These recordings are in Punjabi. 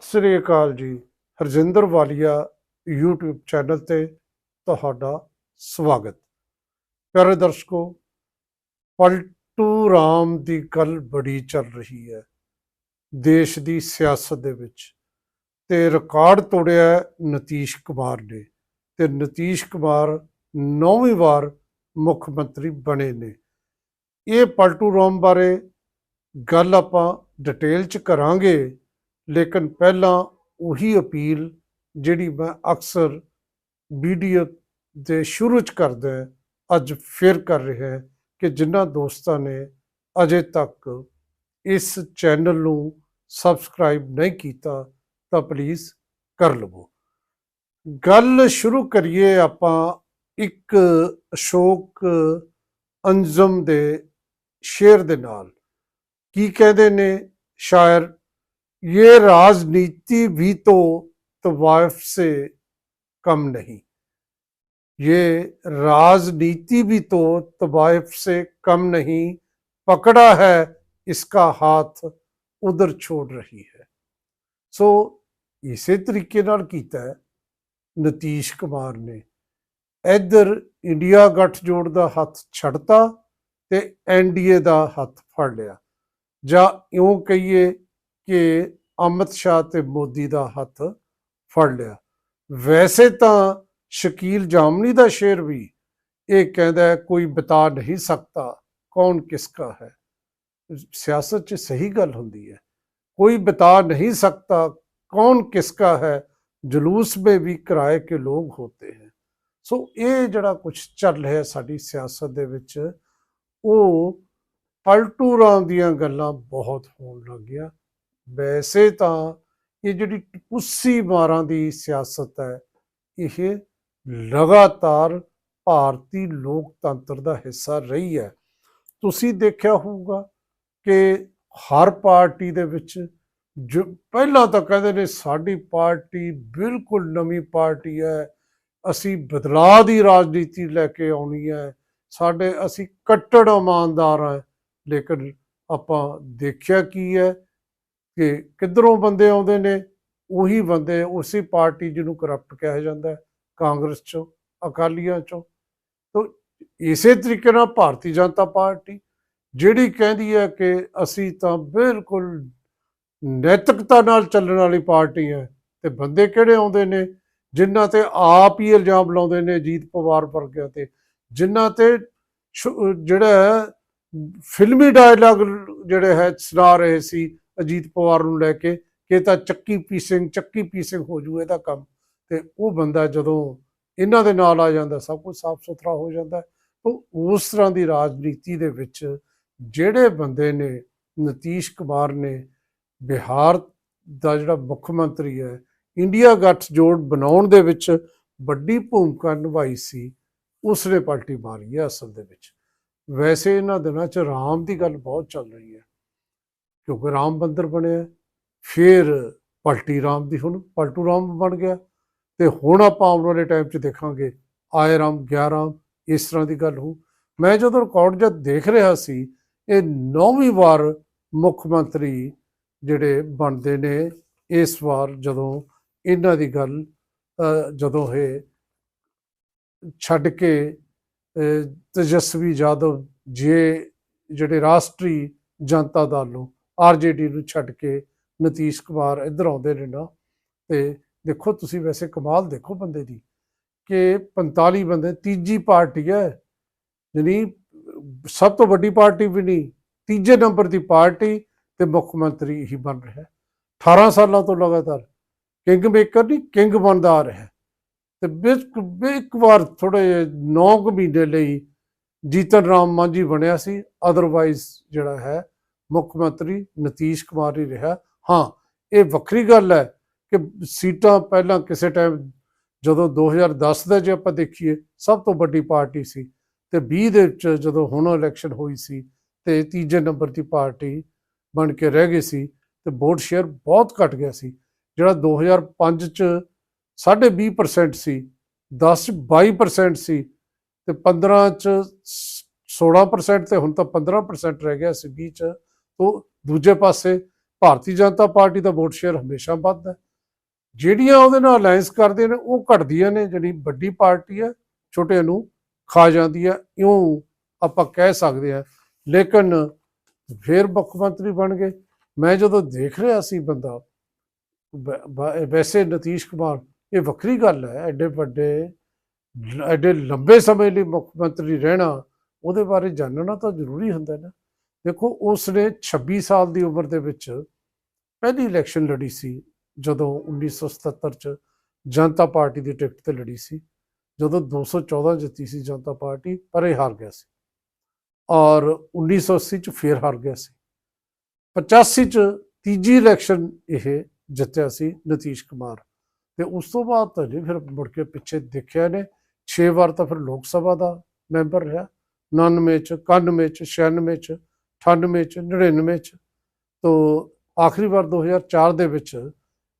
ਸਤਿ ਸ੍ਰੀ ਅਕਾਲ ਜੀ, ਹਰਜਿੰਦਰ ਵਾਲੀਆ YouTube ਚੈਨਲ ਤੇ ਤੁਹਾਡਾ ਸਵਾਗਤ। ਪਿਆਰੇ ਦਰਸ਼ਕੋ, ਪਲਟੂ ਰਾਮ ਦੀ ਗੱਲ ਬੜੀ ਚੱਲ ਰਹੀ ਹੈ। ਦੇਸ਼ ਦੀ ਸਿਆਸਤ ਦੇ ਵਿੱਚ ਤੇ ਰਿਕਾਰਡ ਤੋੜਿਆ ਨਤੀਸ਼ ਕੁਮਾਰ ਨੇ ਤੇ ਨਤੀਸ਼ ਕੁਮਾਰ ਨੌਵੀਂ ਵਾਰ ਮੁੱਖ ਮੰਤਰੀ ਬਣੇ ਨੇ। ਇਹ ਪਲਟੂ ਰਾਮ ਬਾਰੇ ਗੱਲ ਆਪਾਂ ਡਿਟੇਲ ਚ ਕਰਾਂਗੇ। ਲੇਕਿਨ ਪਹਿਲਾਂ ਉਹੀ ਅਪੀਲ ਜਿਹੜੀ ਮੈਂ ਅਕਸਰ ਵੀਡੀਓ ਦੇ ਸ਼ੁਰੂ ਚ ਕਰਦਾ ਅੱਜ ਫਿਰ ਕਰ ਰਿਹਾ ਕਿ ਜਿਨ੍ਹਾਂ ਦੋਸਤਾਂ ਨੇ ਅਜੇ ਤੱਕ ਇਸ ਚੈਨਲ ਨੂੰ ਸਬਸਕ੍ਰਾਈਬ ਨਹੀਂ ਕੀਤਾ ਤਾਂ ਪਲੀਜ਼ ਕਰ ਲਵੋ। ਗੱਲ ਸ਼ੁਰੂ ਕਰੀਏ ਆਪਾਂ ਇੱਕ ਅਸ਼ੋਕ ਅੰਜਮ ਦੇ ਸ਼ੇਰ ਦੇ ਨਾਲ। ਕੀ ਕਹਿੰਦੇ ਨੇ ਸ਼ਾਇਰ ये राजनीति भी तो तवायफ से कम नहीं ये राजनीति भी तो तवायफ से कम नहीं पकड़ा है इसका हाथ उधर छोड़ रही है ਸੋ ਇਸੇ ਤਰੀਕੇ ਨਾਲ ਕੀਤਾ ਹੈ ਨਤੀਸ਼ ਕੁਮਾਰ ਨੇ ਇੱਧਰ ਇੰਡੀਆ ਗੱਠਜੋੜ ਦਾ ਹੱਥ ਛੱਡਤਾ ਤੇ ਐਨਡੀਏ ਦਾ ਹੱਥ ਫੜ ਲਿਆ ਜਾਂ ਇਉਂ ਕਹੀਏ ਕਿ ਅਮਿਤ ਸ਼ਾਹ ਤੇ ਮੋਦੀ ਦਾ ਹੱਥ ਫੜ ਲਿਆ। ਵੈਸੇ ਤਾਂ ਸ਼ਕੀਲ ਜਾਮਨੀ ਦਾ ਸ਼ੇਰ ਵੀ ਇਹ ਕਹਿੰਦਾ ਹੈ, ਕੋਈ ਬਤਾ ਨਹੀਂ ਸਕਤਾ ਕੌਣ ਕਿਸਕਾ ਹੈ? ਸਿਆਸਤ 'ਚ ਸਹੀ ਗੱਲ ਹੁੰਦੀ ਹੈ। ਕੋਈ ਬਤਾ ਨਹੀਂ ਸਕਤਾ ਕੌਣ ਕਿਸਕਾ ਹੈ? ਜਲੂਸ में ਵੀ ਕਿਰਾਏ ਕੇ ਲੋਕ ਹੋਤੇ ਹੈ। ਸੋ ਇਹ ਜਿਹੜਾ ਕੁਝ ਚੱਲ ਰਿਹਾ ਸਾਡੀ ਸਿਆਸਤ ਦੇ ਵਿੱਚ, ਉਹ ਪਲਟੂਰਾ ਦੀਆਂ ਗੱਲਾਂ ਬਹੁਤ ਹੋਣ ਲੱਗ ਗਿਆ ਵੈਸੇ ਤਾਂ ਇਹ ਜਿਹੜੀ ਟਪੂਸੀ ਮਾਰਾਂ ਦੀ ਸਿਆਸਤ ਹੈ, ਇਹ ਲਗਾਤਾਰ ਭਾਰਤੀ ਲੋਕਤੰਤਰ ਦਾ ਹਿੱਸਾ ਰਹੀ ਹੈ। ਤੁਸੀਂ ਦੇਖਿਆ ਹੋਊਗਾ ਕਿ ਹਰ ਪਾਰਟੀ ਦੇ ਵਿੱਚ ਜੋ ਪਹਿਲਾਂ ਤਾਂ ਕਹਿੰਦੇ ਨੇ ਸਾਡੀ ਪਾਰਟੀ ਬਿਲਕੁਲ ਨਵੀਂ ਪਾਰਟੀ ਹੈ, ਅਸੀਂ ਬਦਲਾਅ ਦੀ ਰਾਜਨੀਤੀ ਲੈ ਕੇ ਆਉਣੀ ਹੈ, ਸਾਡੇ ਅਸੀਂ ਕੱਟੜ ਇਮਾਨਦਾਰ ਹਾਂ, ਲੇਕਿਨ ਆਪਾਂ ਦੇਖਿਆ ਕੀ ਹੈ ਕਿ ਕਿੱਧਰੋਂ ਬੰਦੇ ਆਉਂਦੇ ਨੇ, ਉਹੀ ਬੰਦੇ ਉਸੇ ਪਾਰਟੀ ਜਿਹਨੂੰ ਕਰਪਟ ਕਿਹਾ ਜਾਂਦਾ ਹੈ, ਕਾਂਗਰਸ ਚੋਂ, ਅਕਾਲੀਆਂ ਚੋਂ। ਤਾਂ ਇਸੇ ਤਰੀਕੇ ਨਾਲ ਭਾਰਤੀ ਜਨਤਾ ਪਾਰਟੀ, ਜਿਹੜੀ ਕਹਿੰਦੀ ਹੈ ਕਿ ਅਸੀਂ ਤਾਂ ਬਿਲਕੁਲ ਨੈਤਿਕਤਾ ਨਾਲ ਚੱਲਣ ਵਾਲੀ ਪਾਰਟੀ ਹੈ, ਤੇ ਬੰਦੇ ਕਿਹੜੇ ਆਉਂਦੇ ਨੇ? ਜਿਨ੍ਹਾਂ ਤੇ ਆਪ ਹੀ ਇਲਜ਼ਾਮ ਲਾਉਂਦੇ ਨੇ ਅਜੀਤ ਪਵਾਰ ਵਰਗਿਆਂ ਤੇ, ਜਿਨ੍ਹਾਂ ਤੇ ਜਿਹੜਾ ਫਿਲਮੀ ਡਾਇਲੌਗ ਜਿਹੜੇ ਹੈ, ਸੁਣਾ ਰਹੇ ਸੀ ਅਜੀਤ ਪਵਾਰ ਨੂੰ ਲੈ ਕੇ ਕਿ ਤਾਂ ਚੱਕੀ ਪੀਸਿੰਗ ਚੱਕੀ ਪੀਸਿੰਗ ਹੋ ਜੂ ਇਹਦਾ ਕੰਮ ਤੇ ਉਹ ਬੰਦਾ ਜਦੋਂ ਇਹਨਾਂ ਦੇ ਨਾਲ ਆ ਜਾਂਦਾ, ਸਭ ਕੁਝ ਸਾਫ਼ ਸੁਥਰਾ ਹੋ ਜਾਂਦਾ ਹੈ। ਉਸ ਤਰ੍ਹਾਂ ਦੀ ਰਾਜਨੀਤੀ ਦੇ ਵਿੱਚ ਜਿਹੜੇ ਬੰਦੇ ਨੇ, ਨਤੀਸ਼ ਕੁਮਾਰ ਨੇ, ਬਿਹਾਰ ਦਾ ਜਿਹੜਾ ਮੁੱਖ ਮੰਤਰੀ ਹੈ, ਇੰਡੀਆ ਗੱਠਜੋੜ ਬਣਾਉਣ ਦੇ ਵਿੱਚ ਵੱਡੀ ਭੂਮਿਕਾ ਨਿਭਾਈ ਸੀ, ਉਸਨੇ ਪਾਰਟੀ ਮਾਰੀ ਹੈ ਅਸਲ ਦੇ ਵਿੱਚ ਵੈਸੇ ਇਹਨਾਂ ਦਿਨਾਂ 'ਚ ਰਾਮ ਦੀ ਗੱਲ ਬਹੁਤ ਚੱਲ ਰਹੀ ਹੈ ਕਿਉਂਕਿ ਰਾਮ ਮੰਦਰ ਬਣਿਆ ਫਿਰ ਪਲਟੀ ਰਾਮ ਦੀ ਹੁਣ ਪਲਟੂ ਰਾਮ ਬਣ ਗਿਆ। ਤੇ ਹੁਣ ਆਪਾਂ ਆਉਣ ਵਾਲੇ ਟਾਈਮ 'ਚ ਦੇਖਾਂਗੇ ਆਏ ਰਾਮ, ਗਿਆ ਰਾਮ, ਇਸ ਤਰ੍ਹਾਂ ਦੀ ਗੱਲ ਹੋ ਮੈਂ ਜਦੋਂ ਰਿਕਾਰਡ ਜਦ ਦੇਖ ਰਿਹਾ ਸੀ, ਇਹ ਨੌਵੀਂ ਵਾਰ ਮੁੱਖ ਮੰਤਰੀ ਜਿਹੜੇ ਬਣਦੇ ਨੇ, ਇਸ ਵਾਰ ਜਦੋਂ ਇਹਨਾਂ ਦੀ ਗੱਲ ਜਦੋਂ ਇਹ ਛੱਡ ਕੇ ਤੇਜਸਵੀ ਯਾਦਵ ਜੇ ਜਿਹੜੇ ਰਾਸ਼ਟਰੀ ਜਨਤਾ ਦਲ ਨੂੰ ਆਰਜੇਡੀ ਨੂੰ ਛੱਡ ਕੇ ਨਤੀਸ਼ ਕੁਮਾਰ ਇੱਧਰ ਆਉਂਦੇ ਨੇ ਨਾ, ਤੇ ਦੇਖੋ ਤੁਸੀਂ ਵੈਸੇ ਕਮਾਲ ਦੇਖੋ ਬੰਦੇ ਦੀ ਕਿ 45 ਬੰਦੇ, ਤੀਜੀ ਪਾਰਟੀ ਹੈ, ਯਾਨੀ ਸਭ ਤੋਂ ਵੱਡੀ ਪਾਰਟੀ ਵੀ ਨਹੀਂ, ਤੀਜੇ ਨੰਬਰ ਦੀ ਪਾਰਟੀ ਤੇ ਮੁੱਖ ਮੰਤਰੀ ਹੀ ਬਣ ਰਿਹਾ ਹੈ। 18 ਸਾਲਾਂ ਤੋਂ ਲਗਾਤਾਰ ਕਿੰਗ ਮੇਕਰ ਨਹੀਂ, ਕਿੰਗ ਬਣਦਾ ਆ ਰਿਹਾ ਤੇ ਬਿਲਕੁਲ ਇੱਕ ਵਾਰ ਥੋੜੇ 9 ਮਹੀਨੇ ਲਈ ਜੀਤਨ ਰਾਮ ਮਾਂਝੀ ਬਣਿਆ ਸੀ ਅਦਰਵਾਈਜ਼ ਜਿਹੜਾ ਹੈ ਮੁੱਖ ਮੰਤਰੀ ਨਤੀਸ਼ ਕੁਮਾਰ ਹੀ ਰਿਹਾ। ਹਾਂ, ਇਹ ਵੱਖਰੀ ਗੱਲ ਹੈ ਕਿ ਸੀਟਾਂ ਪਹਿਲਾਂ ਕਿਸੇ ਟਾਈਮ ਜਦੋਂ 2010 ਦਾ ਜੇ ਆਪਾਂ ਦੇਖੀਏ, ਸਭ ਤੋਂ ਵੱਡੀ ਪਾਰਟੀ ਸੀ ਤੇ 20 ਦੇ ਵਿੱਚ ਜਦੋਂ ਹੁਣ ਇਲੈਕਸ਼ਨ ਹੋਈ ਸੀ ਤੇ ਤੀਜੇ ਨੰਬਰ ਦੀ ਪਾਰਟੀ ਬਣ ਕੇ ਰਹਿ ਗਈ ਸੀ ਤੇ ਵੋਟ ਸ਼ੇਅਰ ਬਹੁਤ ਘਟ ਗਿਆ ਸੀ, ਜਿਹੜਾ 2005 ਚ 20% ਸੀ 10 ਚ 22% ਸੀ ਤੇ 15 ਚ 16% ਤੇ ਹੁਣ ਤਾਂ 15% ਰਹਿ ਗਿਆ ਸੀ 20 ਚ ਤੋਂ ਦੂਜੇ ਪਾਸੇ ਭਾਰਤੀ ਜਨਤਾ ਪਾਰਟੀ ਦਾ ਵੋਟ ਸ਼ੇਅਰ ਹਮੇਸ਼ਾ ਵੱਧਦਾ ਜਿਹੜੀਆਂ ਉਹਦੇ ਨਾਲ ਅਲਾਈਅੰਸ ਕਰਦੇ ਨੇ, ਉਹ ਘਟਦੀਆਂ ਨੇ, ਜਿਹੜੀ ਵੱਡੀ ਪਾਰਟੀ ਹੈ ਛੋਟੇ ਨੂੰ ਖਾ ਜਾਂਦੀ ਹੈ। ਇਉਂ ਆਪਾਂ ਕਹਿ ਸਕਦੇ ਹਾਂ। ਲੇਕਿਨ ਫਿਰ ਮੁੱਖ ਮੰਤਰੀ ਬਣ ਗਏ। ਮੈਂ ਜਦੋਂ ਦੇਖ ਰਿਹਾ ਸੀ ਬੰਦਾ ਵੈਸੇ ਨਤੀਸ਼ ਕੁਮਾਰ, ਇਹ ਵੱਖਰੀ ਗੱਲ ਹੈ। ਐਡੇ ਵੱਡੇ, ਐਡੇ ਲੰਬੇ ਸਮੇਂ ਲਈ ਮੁੱਖ ਮੰਤਰੀ ਰਹਿਣਾ, ਉਹਦੇ ਬਾਰੇ ਜਾਣਨਾ ਤਾਂ ਜ਼ਰੂਰੀ ਹੁੰਦਾ ਨਾ। ਦੇਖੋ, ਉਸ ਨੇ 26 ਸਾਲ ਦੀ ਉਮਰ ਦੇ ਵਿੱਚ ਪਹਿਲੀ ਇਲੈਕਸ਼ਨ ਲੜੀ ਸੀ, ਜਦੋਂ 1977 ਚ ਜਨਤਾ ਪਾਰਟੀ ਦੀ ਟਿਕਟ ਤੇ ਲੜੀ ਸੀ। ਜਦੋਂ 214 ਜਿੱਤੀ ਸੀ ਜਨਤਾ ਪਾਰਟੀ, ਪਰ ਇਹ ਹਾਰ ਗਿਆ ਸੀ। ਔਰ 1980 ਚ ਫੇਰ ਹਾਰ ਗਿਆ ਸੀ। 85 ਚ ਤੀਜੀ ਇਲੈਕਸ਼ਨ ਇਹ ਜਿੱਤਿਆ ਸੀ ਨਤੀਸ਼ ਕੁਮਾਰ। ਤੇ ਉਸ ਤੋਂ ਬਾਅਦ ਤਾਂ ਜੀ ਫਿਰ ਮੁੜ ਕੇ ਪਿੱਛੇ ਦੇਖਿਆ ਨੇ 6 ਵਾਰ ਤਾਂ ਫਿਰ ਲੋਕ ਸਭਾ ਦਾ ਮੈਂਬਰ ਰਿਹਾ। 99 ਚ 91 ਚ 96 ਚ 98 ਚ 99 ਚ, ਤੋਂ ਆਖਰੀ ਵਾਰ 2004 ਦੇ ਵਿੱਚ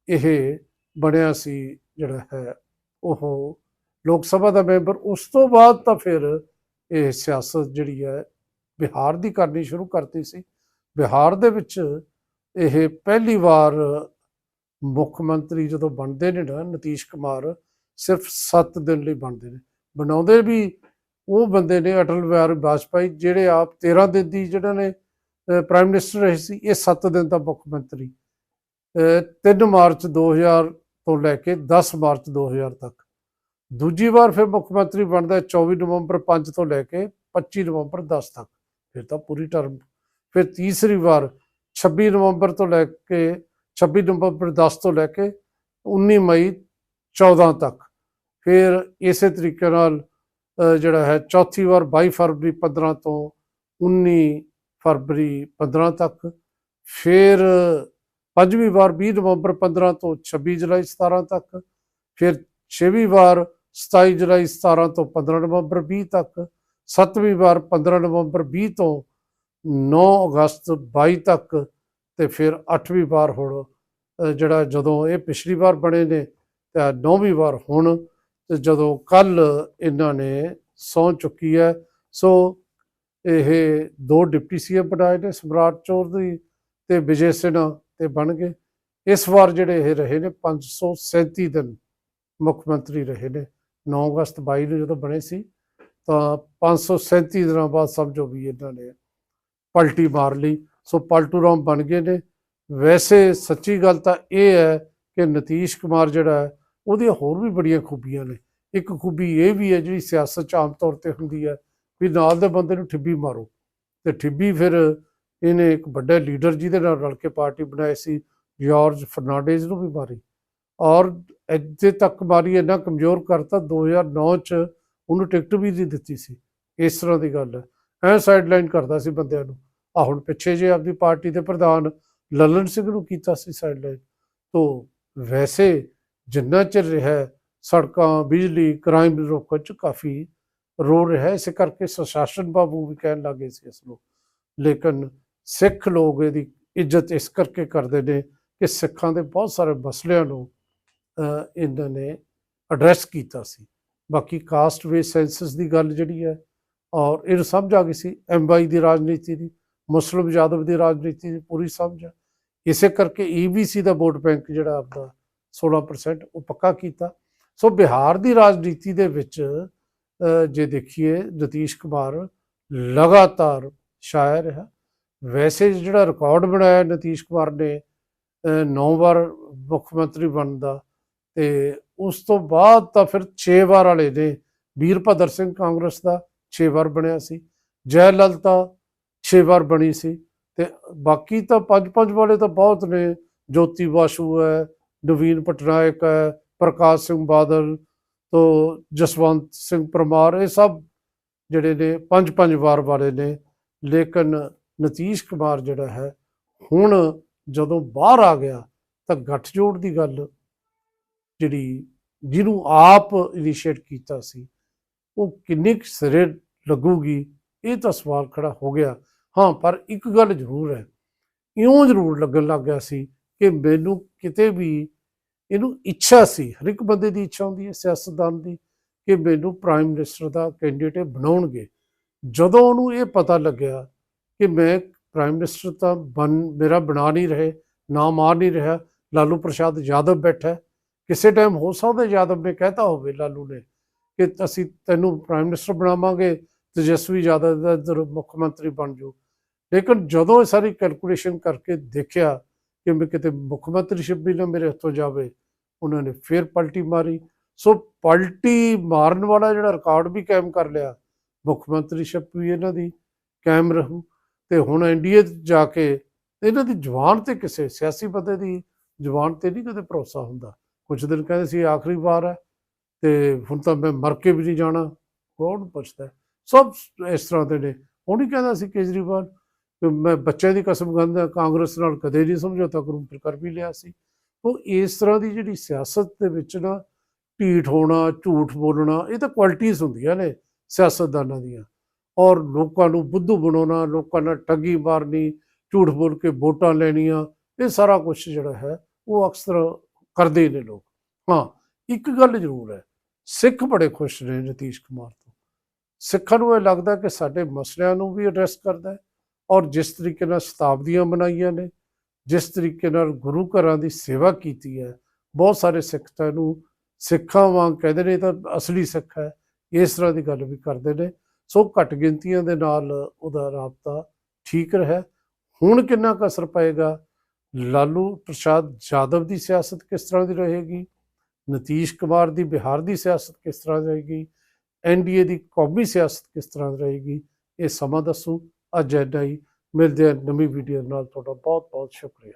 ਇਹ ਬਣਿਆ ਸੀ ਜਿਹੜਾ ਹੈ, ਉਹ ਲੋਕ ਸਭਾ ਦਾ ਮੈਂਬਰ। ਉਸ ਤੋਂ ਬਾਅਦ ਤਾਂ ਫਿਰ ਇਹ ਸਿਆਸਤ ਜਿਹੜੀ ਹੈ, ਬਿਹਾਰ ਦੀ ਕਰਨੀ ਸ਼ੁਰੂ ਕਰਤੀ ਸੀ। ਬਿਹਾਰ ਦੇ ਵਿੱਚ ਇਹ ਪਹਿਲੀ ਵਾਰ ਮੁੱਖ ਮੰਤਰੀ ਜਦੋਂ ਬਣਦੇ ਨੇ ਨਾ, ਨਤੀਸ਼ ਕੁਮਾਰ, ਸਿਰਫ 7 ਦਿਨ ਲਈ ਬਣਦੇ ਨੇ। ਬਣਾਉਂਦੇ ਵੀ ਉਹ ਬੰਦੇ ਨੇ ਅਟਲ ਬਿਹਾਰੀ ਵਾਜਪਾਈ ਜਿਹੜੇ ਆਪ 13 ਦਿਨ ਦੀ ਜਿਹੜਾ ਨੇ ਪ੍ਰਾਈਮ ਮਿਨਿਸਟਰ ਰਹੇ ਸੀ, ਇਹ 7 ਦਿਨ ਦਾ ਮੁੱਖ ਮੰਤਰੀ। ਅਹ 3 ਮਾਰਚ 2000 ਤੋਂ ਲੈ ਕੇ 10 ਮਾਰਚ 2000 ਤੱਕ। ਦੂਜੀ ਵਾਰ ਫਿਰ ਮੁੱਖ ਮੰਤਰੀ ਬਣਦਾ ਹੈ 24 ਨਵੰਬਰ 5 ਤੋਂ ਲੈ ਕੇ 25 ਨਵੰਬਰ 10 ਤੱਕ। ਫਿਰ ਤਾਂ ਪੂਰੀ ਟਰਮ। ਫਿਰ ਤੀਸਰੀ ਵਾਰ 26 ਨਵੰਬਰ ਤੋਂ ਲੈ ਕੇ 26 ਨਵੰਬਰ 10 ਤੋਂ ਲੈ ਕੇ 19 ਮਈ 14 ਤੱਕ। ਫਿਰ ਇਸੇ ਤਰੀਕੇ ਨਾਲ ਜਿਹੜਾ ਹੈ, ਚੌਥੀ ਵਾਰ 22 ਫਰਵਰੀ 15 ਤੋਂ 19 ਫਰਵਰੀ 15 ਤੱਕ, ਫਿਰ ਪੰਜਵੀਂ ਵਾਰ 20 ਨਵੰਬਰ 15 ਤੋਂ 26 ਜੁਲਾਈ 17 ਤੱਕ, ਫਿਰ ਛੇਵੀਂ ਵਾਰ 27 ਜੁਲਾਈ 17 ਤੋਂ 15 ਨਵੰਬਰ 20 ਤੱਕ, ਸੱਤਵੀਂ ਵਾਰ 15 ਨਵੰਬਰ 20 ਤੋਂ 9 ਅਗਸਤ 22 ਤੱਕ ਤੇ ਫਿਰ ਅੱਠਵੀਂ ਵਾਰ ਹੁਣ ਜਿਹੜਾ ਜਦੋਂ ਇਹ ਪਿਛਲੀ ਵਾਰ ਬਣੇ ਨੇ, ਤੇ ਨੌਵੀਂ ਵਾਰ ਹੁਣ ਤੇ ਜਦੋਂ ਕੱਲ ਇਹਨਾਂ ਨੇ ਸਹੁੰ ਚੁੱਕੀ ਹੈ, ਸੋ ਇਹ ਦੋ ਡਿਪਟੀ ਸੀਐਮ ਬਣਾਏ ਨੇ ਸਮਰਾਟ ਚੌਧਰੀ ਤੇ ਵਿਜੇ ਸਿਨਹਾ ਤੇ ਬਣ ਗਏ। ਇਸ ਵਾਰ ਜਿਹੜੇ ਇਹ ਰਹੇ ਨੇ 537 ਦਿਨ ਮੁੱਖ ਮੰਤਰੀ ਰਹੇ ਨੇ। 9 ਅਗਸਤ 22 ਨੂੰ ਜਦੋਂ ਬਣੇ ਸੀ, ਤਾਂ 537 ਦਿਨਾਂ ਬਾਅਦ ਸਮਝੋ ਵੀ ਇਹਨਾਂ ਨੇ ਪਲਟੀ ਮਾਰ ਲਈ। ਸੋ ਪਲਟੂ ਰਾਮ ਬਣ ਗਏ ਨੇ। ਵੈਸੇ ਸੱਚੀ ਗੱਲ ਤਾਂ ਇਹ ਹੈ ਕਿ ਨਤੀਸ਼ ਕੁਮਾਰ ਜਿਹੜਾ ਹੈ ਉਹਦੀਆਂ ਹੋਰ ਵੀ ਬੜੀਆਂ ਖੂਬੀਆਂ ਨੇ। ਇੱਕ ਖੂਬੀ ਇਹ ਵੀ ਹੈ ਜਿਹੜੀ ਸਿਆਸਤ 'ਚ ਆਮ ਤੌਰ ਤੇ ਹੁੰਦੀ ਹੈ ਵੀ ਨਾਲ ਦੇ ਬੰਦੇ ਨੂੰ ਠਿੱਬੀ ਮਾਰੋ। ਤੇ ਠਿੱਬੀ ਫਿਰ ਇਹਨੇ ਇੱਕ ਵੱਡੇ ਲੀਡਰ ਜਿਹਦੇ ਨਾਲ ਰਲ ਕੇ ਪਾਰਟੀ ਬਣਾਈ ਸੀ, ਜਾਰਜ ਫਰਨਾਂਡੇਜ਼ ਨੂੰ ਵੀ ਮਾਰੀ। ਔਰ ਇੱਥੇ ਤੱਕ ਮਾਰੀ ਇੰਨਾ ਕਮਜ਼ੋਰ ਕਰਤਾ 2009 ਚ ਉਹਨੂੰ ਟਿਕਟ ਵੀ ਨਹੀਂ ਦਿੱਤੀ ਸੀ। ਇਸ ਤਰ੍ਹਾਂ ਦੀ ਗੱਲ ਹੈ। ਐ ਸਾਈਡਲਾਈਨ ਕਰਦਾ ਸੀ ਬੰਦਿਆਂ ਨੂੰ। ਆ ਹੁਣ ਪਿੱਛੇ ਜੇ ਆਪਦੀ ਪਾਰਟੀ ਦੇ ਪ੍ਰਧਾਨ ਲਲਨ ਸਿੰਘ ਨੂੰ ਕੀਤਾ ਸੀ ਸਾਈਡਲਾਈਨ ਤੋਂ ਵੈਸੇ ਜਿੰਨਾ ਚਿਰ ਰਿਹਾ ਸੜਕਾਂ, ਬਿਜਲੀ ਕ੍ਰਾਈਮ ਰੋਕਣ ਚ ਕਾਫੀ ਰੋ ਰਿਹਾ ਇਸ ਕਰਕੇ ਸੁਸ਼ਾਸਨ ਬਾਬੂ ਵੀ ਕਹਿਣ ਲੱਗੇ ਸੀ ਇਸ ਨੂੰ। ਲੇਕਿਨ ਸਿੱਖ ਲੋਕ ਇਹਦੀ ਇੱਜ਼ਤ ਇਸ ਕਰਕੇ ਕਰਦੇ ਨੇ ਕਿ ਸਿੱਖਾਂ ਦੇ ਬਹੁਤ ਸਾਰੇ ਮਸਲਿਆਂ ਨੂੰ ਇਹਨਾਂ ਨੇ ਐਡਰੈਸ ਕੀਤਾ ਸੀ। ਬਾਕੀ ਕਾਸਟ ਵੇਸ ਸੈਂਸਸ ਦੀ ਗੱਲ ਜਿਹੜੀ ਹੈ, ਔਰ ਇਹਨੂੰ ਸਮਝ ਆ ਗਈ ਸੀ। ਐਮਵਾਈ ਦੀ ਰਾਜਨੀਤੀ ਦੀ, ਮੁਸਲਿਮ ਯਾਦਵ ਦੀ ਰਾਜਨੀਤੀ ਦੀ ਪੂਰੀ ਸਮਝ ਹੈ ਇਸੇ ਕਰਕੇ ਈਬੀਸੀ ਦਾ ਵੋਟ ਬੈਂਕ ਜਿਹੜਾ ਆਪਦਾ 16% ਉਹ ਪੱਕਾ ਕੀਤਾ। ਸੋ ਬਿਹਾਰ ਦੀ ਰਾਜਨੀਤੀ ਦੇ ਵਿੱਚ ਅਹ, ਜੇ ਦੇਖੀਏ ਨਤੀਸ਼ ਕੁਮਾਰ ਲਗਾਤਾਰ ਸ਼ਾਇਰ ਰਿਹਾ ਵੈਸੇ ਜਿਹੜਾ ਰਿਕਾਰਡ ਬਣਾਇਆ ਨਤੀਸ਼ ਕੁਮਾਰ ਨੇ 9 ਵਾਰ ਮੁੱਖ ਮੰਤਰੀ ਬਣਦਾ ਤੇ ਉਸ ਤੋਂ ਬਾਅਦ ਤਾਂ ਫਿਰ 6 ਵਾਰ ਵਾਲੇ ਨੇ ਵੀਰਭਦਰ ਸਿੰਘ ਕਾਂਗਰਸ ਦਾ 6 ਵਾਰ ਬਣਿਆ ਸੀ ਜੈ ਲਲਿਤਾ 6 ਵਾਰ ਬਣੀ ਸੀ ਤੇ ਬਾਕੀ ਤਾਂ ਪੰਜ ਪੰਜ ਵਾਲੇ ਤਾਂ ਬਹੁਤ ਨੇ ਜੋਤੀ ਬਾਸੂ ਹੈ ਨਵੀਨ ਪਟਨਾਇਕ ਹੈ, ਪ੍ਰਕਾਸ਼ ਸਿੰਘ ਬਾਦਲ ਤੋਂ ਜਸਵੰਤ ਸਿੰਘ ਪਰਮਾਰ, ਇਹ ਸਭ ਜਿਹੜੇ ਨੇ ਪੰਜ ਪੰਜ ਵਾਰ ਵਾਲੇ ਨੇ। ਲੇਕਿਨ ਨਤੀਸ਼ ਕੁਮਾਰ ਜਿਹੜਾ ਹੈ, ਹੁਣ ਜਦੋਂ ਬਾਹਰ ਆ ਗਿਆ ਤਾਂ ਗੱਠਜੋੜ ਦੀ ਗੱਲ ਜਿਹੜੀ ਜਿਹਨੂੰ ਆਪ ਇਨੀਸ਼ੀਏਟ ਕੀਤਾ ਸੀ, ਉਹ ਕਿੰਨੇ ਕੁ ਸਿਰੇ ਲੱਗੂਗੀ, ਇਹ ਤਾਂ ਸਵਾਲ ਖੜਾ ਹੋ ਗਿਆ। ਹਾਂ, ਪਰ ਇੱਕ ਗੱਲ ਜ਼ਰੂਰ ਹੈ, ਇਉਂ ਜ਼ਰੂਰ ਲੱਗਣ ਲੱਗ ਗਿਆ ਸੀ ਕਿ ਮੈਨੂੰ ਕਿਤੇ ਵੀ ਇਹਨੂੰ ਇੱਛਾ ਸੀ, ਹਰ ਇੱਕ ਬੰਦੇ ਦੀ ਇੱਛਾ ਹੁੰਦੀ ਹੈ, ਸਿਆਸਤਦਾਨ ਦੀ, ਕਿ ਮੈਨੂੰ ਪ੍ਰਾਈਮ ਮਿਨਿਸਟਰ ਦਾ ਕੈਂਡੀਡੇਟ ਬਣਾਉਣਗੇ। ਜਦੋਂ ਉਹਨੂੰ ਇਹ ਪਤਾ ਲੱਗਿਆ ਕਿ ਮੈਂ ਪ੍ਰਾਈਮ ਮਿਨਿਸਟਰ ਤਾਂ ਬਣ, ਮੇਰਾ ਬਣਾ ਨਹੀਂ ਰਹੇ, ਨਾਮ ਆ ਨਹੀਂ ਰਿਹਾ, ਲਾਲੂ ਪ੍ਰਸ਼ਾਦ ਯਾਦਵ ਬੈਠਾ, ਕਿਸੇ ਟਾਈਮ ਹੋ ਸਕਦਾ ਯਾਦਵ ਨੇ ਕਹਿਤਾ ਹੋਵੇ ਲਾਲੂ ਨੇ ਕਿ ਅਸੀਂ ਤੈਨੂੰ ਪ੍ਰਾਈਮ ਮਿਨਿਸਟਰ ਬਣਾਵਾਂਗੇ, ਤੇਜਸਵੀ ਯਾਦਵ ਦਾ ਇੱਧਰ ਮੁੱਖ ਮੰਤਰੀ ਬਣ ਜਾਓ। ਲੇਕਿਨ ਜਦੋਂ ਇਹ ਸਾਰੀ ਕੈਲਕੂਲੇਸ਼ਨ ਕਰਕੇ ਦੇਖਿਆ ਕਿ ਮੈਂ ਕਿਤੇ ਮੁੱਖ ਮੰਤਰੀਸ਼ਿਪ ਵੀ ਨਾ ਮੇਰੇ ਹੱਥੋਂ ਜਾਵੇ, ਉਹਨਾਂ ਨੇ ਫੇਰ ਪਲਟੀ ਮਾਰੀ। ਸੋ ਪਲਟੀ ਮਾਰਨ ਵਾਲਾ ਜਿਹੜਾ ਰਿਕਾਰਡ ਵੀ ਕਾਇਮ ਕਰ ਲਿਆ, ਮੁੱਖ ਮੰਤਰੀਸ਼ਿਪ ਵੀ ਇਹਨਾਂ ਦੀ ਕਾਇਮ ਰਹੂ। ਤੇ ਹੁਣ ਐਨਡੀਏ ਜਾ ਕੇ ਇਹਨਾਂ ਦੀ ਜ਼ੁਬਾਨ ਤੇ ਕਿਸੇ ਸਿਆਸੀ ਬੰਦੇ ਦੀ ਜ਼ੁਬਾਨ ਤੇ ਨਹੀਂ ਕਦੇ ਭਰੋਸਾ ਹੁੰਦਾ। ਕੁਝ ਦਿਨ ਕਹਿੰਦੇ ਸੀ ਆਖਰੀ ਵਾਰ ਹੈ, ਤੇ ਹੁਣ ਤਾਂ ਮੈਂ ਮਰ ਕੇ ਵੀ ਨਹੀਂ ਜਾਣਾ, ਕੌਣ ਪੁੱਛਦਾ ਸਭ ਇਸ ਤਰ੍ਹਾਂ ਦੇ ਨੇ। ਉਹ ਨਹੀਂ ਕਹਿੰਦਾ ਸੀ ਕੇਜਰੀਵਾਲ ਮੈਂ ਬੱਚਿਆਂ ਦੀ ਕਸਮ ਖਾਂਦਾ, ਕਾਂਗਰਸ ਨਾਲ ਕਦੇ ਨਹੀਂ ਸਮਝੌਤਾ ਕਰੂੰ ਫਿਰ ਕਰ ਵੀ ਲਿਆ ਸੀ। ਉਹ ਇਸ ਤਰ੍ਹਾਂ ਦੀ ਜਿਹੜੀ ਸਿਆਸਤ ਦੇ ਵਿੱਚ ਨਾ ਢੀਠ ਹੋਣਾ, ਝੂਠ ਬੋਲਣਾ, ਇਹ ਤਾਂ ਕੁਆਲਿਟੀਆਂ ਹੁੰਦੀਆਂ ਨੇ ਸਿਆਸਤਦਾਨਾਂ ਦੀਆਂ। ਔਰ ਲੋਕਾਂ ਨੂੰ ਬੁੱਧੂ ਬਣਾਉਣਾ, ਲੋਕਾਂ ਨਾਲ ਠੱਗੀ ਮਾਰਨੀ, ਝੂਠ ਬੋਲ ਕੇ ਵੋਟਾਂ ਲੈਣੀਆਂ, ਇਹ ਸਾਰਾ ਕੁਝ ਜਿਹੜਾ ਹੈ, ਉਹ ਅਕਸਰ ਕਰਦੇ ਨੇ ਲੋਕ। ਹਾਂ, ਇੱਕ ਗੱਲ ਜ਼ਰੂਰ ਹੈ, ਸਿੱਖ ਬੜੇ ਖੁਸ਼ ਨੇ ਨਤੀਸ਼ ਕੁਮਾਰ ਤੋਂ। ਸਿੱਖਾਂ ਨੂੰ ਇਹ ਲੱਗਦਾ ਕਿ ਸਾਡੇ ਮਸਲਿਆਂ ਨੂੰ ਵੀ ਐਡਰੈਸ ਕਰਦਾ ਹੈ। ਔਰ ਜਿਸ ਤਰੀਕੇ ਨਾਲ ਸ਼ਤਾਬਦੀਆਂ ਬਣਾਈਆਂ ਨੇ, ਜਿਸ ਤਰੀਕੇ ਨਾਲ ਗੁਰੂ ਘਰਾਂ ਦੀ ਸੇਵਾ ਕੀਤੀ ਹੈ, ਬਹੁਤ ਸਾਰੇ ਸਿੱਖ ਤਾਂ ਇਹਨੂੰ ਸਿੱਖਾਂ ਵਾਂਗ ਕਹਿੰਦੇ ਨੇ, ਇਹ ਤਾਂ ਅਸਲੀ ਸਿੱਖ ਹੈ, ਇਸ ਤਰ੍ਹਾਂ ਦੀ ਗੱਲ ਵੀ ਕਰਦੇ ਨੇ। ਸੋ ਘੱਟ ਗਿਣਤੀਆਂ ਦੇ ਨਾਲ ਉਹਦਾ ਰਾਬਤਾ ਠੀਕ ਰਿਹਾ। ਹੁਣ ਕਿੰਨਾ ਕੁ ਅਸਰ ਪਏਗਾ? ਲਾਲੂ ਪ੍ਰਸਾਦ ਯਾਦਵ ਦੀ ਸਿਆਸਤ ਕਿਸ ਤਰ੍ਹਾਂ ਦੀ ਰਹੇਗੀ? ਨਤੀਸ਼ ਕੁਮਾਰ ਦੀ ਬਿਹਾਰ ਦੀ ਸਿਆਸਤ ਕਿਸ ਤਰ੍ਹਾਂ ਰਹੇਗੀ? ਐਨਡੀਏ ਦੀ ਕੌਮੀ ਸਿਆਸਤ ਕਿਸ ਤਰ੍ਹਾਂ ਰਹੇਗੀ? ਇਹ ਸਮਾਂ ਦੱਸੂ। ਅੱਜ ਐਡਾ ਹੀ ਮਿਲਦੇ ਹਾਂ ਨਵੀਂ ਵੀਡੀਓ ਨਾਲ। ਤੁਹਾਡਾ ਬਹੁਤ ਬਹੁਤ ਸ਼ੁਕਰੀਆ।